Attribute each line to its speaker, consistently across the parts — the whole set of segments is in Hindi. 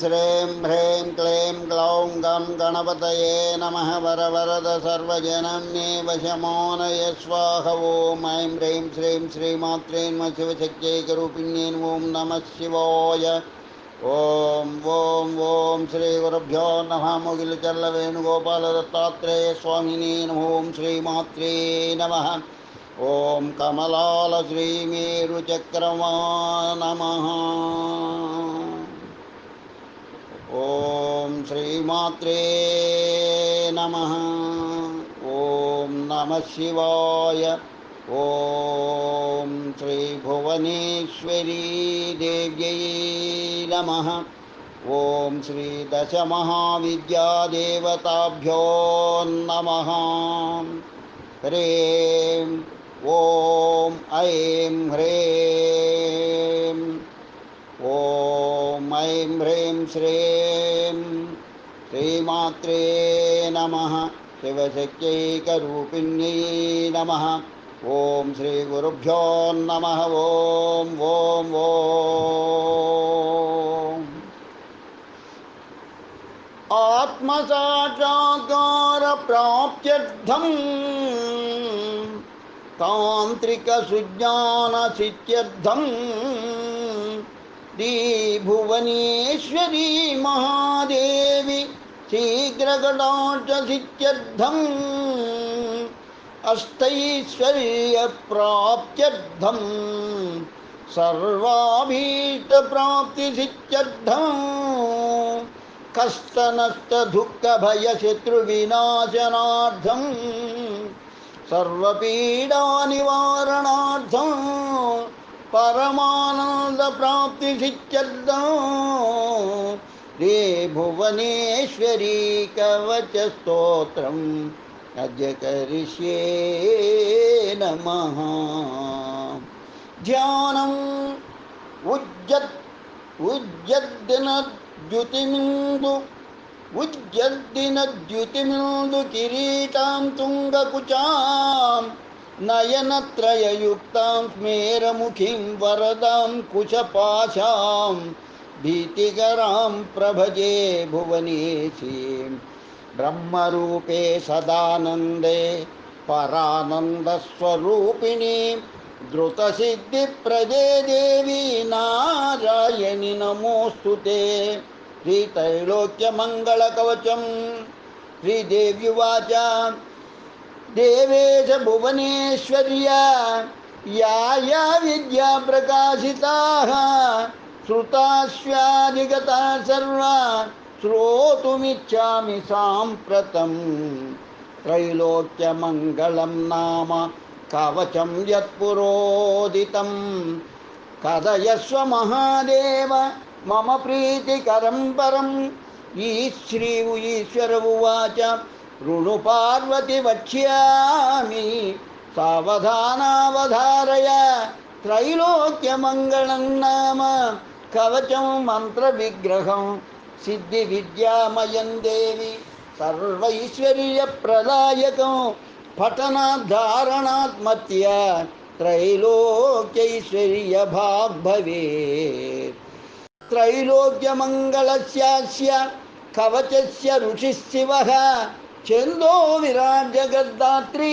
Speaker 1: श्रीं ह्रीं क्लीं ग्लौं गं गणपतये नमः वरवरद सर्वजनन्ये वशमानय स्वाह ॐ ऐं ह्रीं श्रीं श्रीमात्रे नमः शिवशक्त्यैकरूपिण्ये ॐ नमः शिवाय। ॐ ॐ ॐ श्रीगुरुभ्यो नमः मुगिलचल्लवेणुगोपालदत्तात्रेयस्वामिने नमो श्रीमात्रे नमः। ॐ कमलालश्रीमेरुचक्रमा नमः। ॐ श्रीमात्रे नमः। ॐ नमः शिवाय। ॐ श्रीभुवनेश्वरी देव्यै नमः। ॐ श्रीदशमहाविद्यादेवताभ्यो नमः। ह्रीं ॐ ऐं ह्रीं। ॐ ऐं ह्रीं श्रीं। श्रीमात्रे नमः। शिवशक्त्यैकरूपिण्यै नमः। ॐ श्रीगुरुभ्यो नमः। ॐ ॐ ॐ। आत्मसाक्षात्कारप्राप्त्यर्थम्। तान्त्रिकसुज्ञानसिद्ध्यर्थम् श्रीभुवनेश्वरी महादेवी शीघ्रकटाक्षसिद्ध्यर्थम् अष्टैश्वर्यप्राप्त्यर्थम् सर्वाभीष्टप्राप्तिसिद्ध्यर्थम् कष्टनष्टदुःखभयशत्रुविनाशनार्थं सर्वपीडानिवारणार्थं परमानंद प्राप्ति रे भुवनेश्वरी कवच स्त्रोत्र करिष्ये नमः। ध्यानम् उज्जत् उज्जद्दिनद्युतिमिन्दु उज्जद्दिनद्युतिमिन्दु किरीटां तुङ्गकुचाम्। नयनत्रययुक्तां स्मेरमुखीं वरदां कुशपाशां भीतिकरां प्रभजे भुवनेशीं। ब्रह्मरूपे सदानन्दे परानन्दस्वरूपिणी द्रुतसिद्धिप्रदे देवी नारायणि नमोऽस्तु ते। श्रीतैलोक्यमङ्गलकवचं श्रीदेव्युवाचा देवेश भुवनेश्वर्या। या या विद्या प्रकाशिताः। श्रुताश्वादिगता सर्वा। श्रोतुमिच्छामि साम्प्रतं। त्रैलोक्यमङ्गलं नाम कवचं यत्पुरोदितं। कथयस्व महादेव, मम प्रीतिकरं परम्। ईश्री ईश्वर उवाच। ऋणु पार्वति वक्ष्यामि सावधानावधारय त्रैलोक्यमङ्गलं नाम, कवचं मन्त्रविग्रहं सिद्धिविद्यामयं देवि। सर्वैश्वर्यप्रदायकं पठनाद्धारणात्मत्य त्रैलोक्यैश्वर्यभाग् भवेत् त्रैलोक्यमङ्गलस्यास्य, कवचस्य ऋषिः शिवः छन्दो विराजगद्धात्री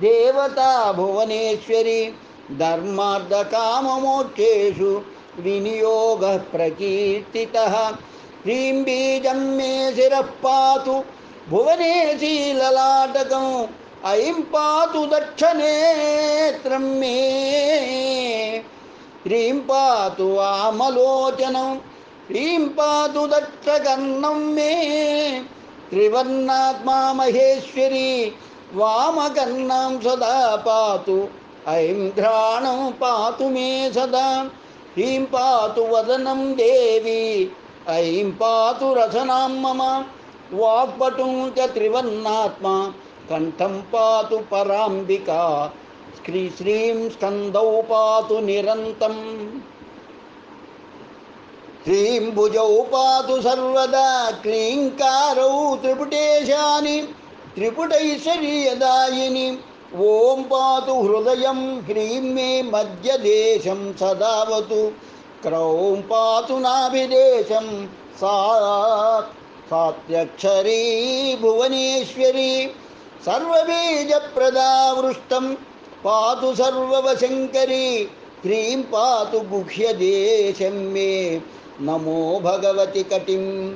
Speaker 1: देवता भुवनेश्वरी, धर्मार्धकाममोक्षेषु विनियोगः प्रकीर्तितः। ह्रीं बीजं मे शिरः पातु भुवनेशी ललाटकम् ऐं पातु दक्षनेत्रं मे। ह्रीं पातु आमलोचनं, ह्रीं पातु दक्षकर्णं मे। त्रिवर्णात्मा महेश्वरी वामकर्णं सदा पातु, ऐं घ्राणं पातु मे सदा, ह्रीं पातु वदनं देवी, ऐं पातु रसनां मम वाक्पटुं च त्रिवर्णात्मा, कण्ठं पातु पराम्बिका श्री श्रीं स्कन्दौ पातु निरन्तम्। ह्रीं भुजौ पातु सर्वदा क्लीङ्कारौ त्रिपुटेशानि त्रिपुटैश्वर्यदायिनि ॐ पातु हृदयं ह्रीं मे मध्यदेशं सदावतु। क्रौं पातु नाभिदेशं सा सात्यक्षरी भुवनेश्वरी। सर्वबीजप्रदा वृष्टं पातु सर्ववशङ्करी। ह्रीं पातु गुह्यदेशं मे। नमो भगवति कटिं।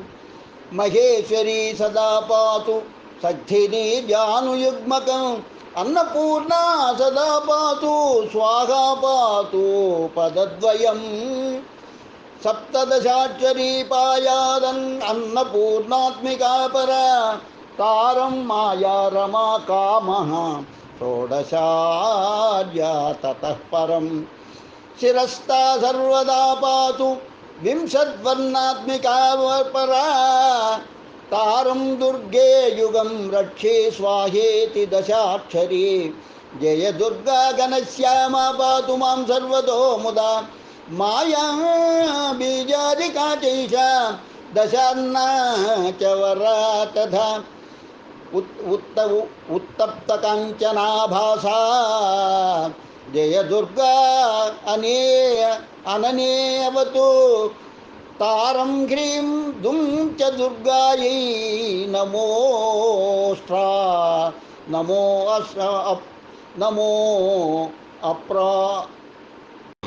Speaker 1: महेश्वरी सदा पातु। सद्धिनी जानुयुग्मकम् अन्नपूर्णा सदा पातु। स्वाहा पातु पदद्वयम्। सप्तदशाक्षरी पायादन्। अन्नपूर्णात्मिका पर। तारं माया रमा कामः। षोडशार्या ततः परं शिरस्ता सर्वदा पातु। विंशद्वर्णात्मिका परा तारं दुर्गे युगं रक्षे स्वाहेति दशाक्षरी। जय दुर्गा घनश्यामा पातु माँ सर्वतो मुदा। माया बीजादिका चैषा दशान्ना च वरा तथा। उत् उत्त उत्तप्तकाञ्चनाभासा। जय दुर्गा अनेय अननेऽवतु तारं ह्रीं दुं च दुर्गायै नमोष्ट्रा नमो अप्, नमो अप्रा,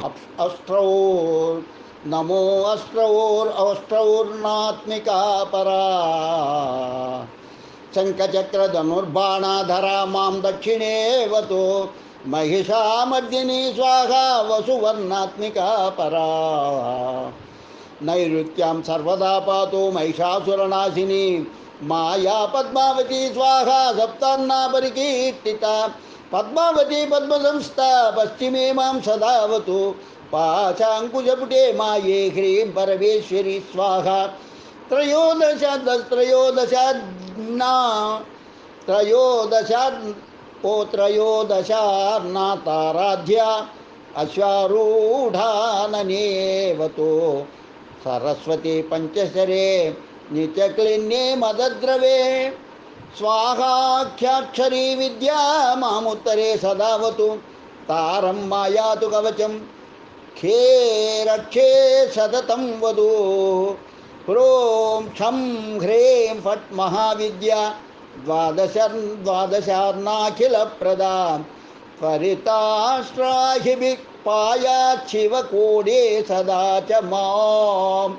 Speaker 1: अप् नमो अष्ट्रौर्, अष्ट्रौर्नात्मिका परा। शङ्खचक्रधनुर्बाणाधरा माँ दक्षिणेवतो। महिषामर्दिनी स्वाहा वसुवर्णात्मिका परा। नैऋत्यां सर्वदा पातु महिषासुरनाशिनी। माया पद्मावती स्वाहा सप्तान्नापरिकीर्तिता। पद्मावती पद्मसंस्था पश्चिमे माँ सदावतु। पाशाङ्कुशपुटे माये ह्रीं परमेश्वरी स्वाहा। त्रयोदश त्रयोदशाज्ञा त्रयोदशा ओ त्रयोदशार्नाताराध्या अश्वारूढाननेवतो। सरस्वती पञ्चशरे नित्यक्लिन्ये मदद्रवे। स्वाहाख्याक्षरी विद्या मामुत्तरे सदावतु। तारं मायातु कवचं। खे रक्षे सततं वधू। ह्रों क्षं ह्रें फट् महाविद्या द्वादश द्वादशार्नाखिलप्रदा परिताष्ट्राहिभिः पायाच्छिवकोडे सदा च माम्।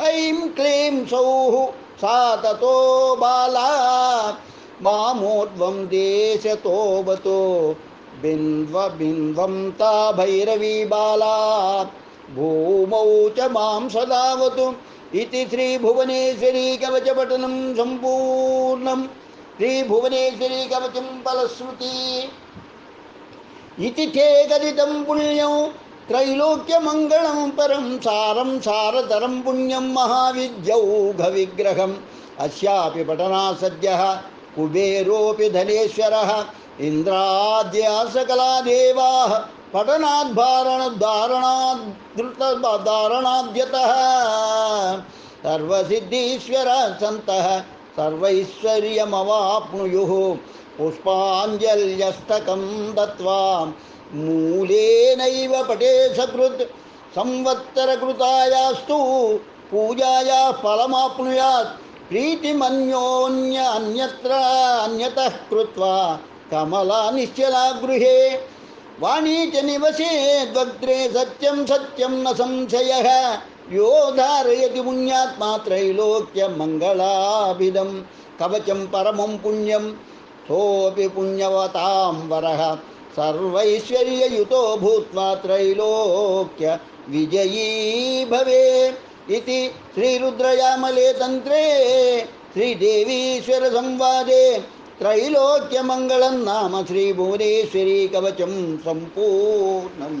Speaker 1: ऐं क्लीं सौः सा ततो बाला, मामोर्ध्वं देशतोऽवतो बिन्व ता भैरवी बाला, भूमौ च माँ सदावतु इति श्रीभुवनेश्वरी कवचपठनं सम्पूर्णं श्रीभुवनेश्वरी कवचं फलश्रुति इति ते कथितं पुण्यं, त्रैलोक्यमङ्गलं परं सारं सारतरं पुण्यं महाविद्यौघविग्रहम् अस्यापि पठना सद्यः कुबेरोऽपि धनेश्वरः इन्द्राद्या सकला देवाः पठनाद्धारणधारणाद्धृतधारणाद्यतः सर्वसिद्धीश्वरः सन्तः सर्वैश्वर्यमवाप्नुयुः पुष्पाञ्जल्यष्टकं दत्त्वा मूलेनैव पटे सकृत् संवत्सरकृतायास्तु पूजायाः फलमाप्नुयात् प्रीतिमन्योन्य अन्यत्र अन्यतः कृत्वा कमला निश्चला गृहे वाणी च निवसेद्वक्त्रे सत्यं सत्यं न संशयः यो धारयति पुण्यात्मा त्रैलोक्यमङ्गलाभिदं कवचं परमं पुण्यं, सोऽपि पुण्यवतां वरः। सर्वैश्वर्ययुतो भूत्वा त्रैलोक्य विजयी भवे इति श्रीरुद्रयामले तन्त्रे, श्रीदेवीश्वरसंवादे त्रैलोक्यमङ्गलं नाम श्रीभुवनेश्वरी कवचं सम्पूर्णम्।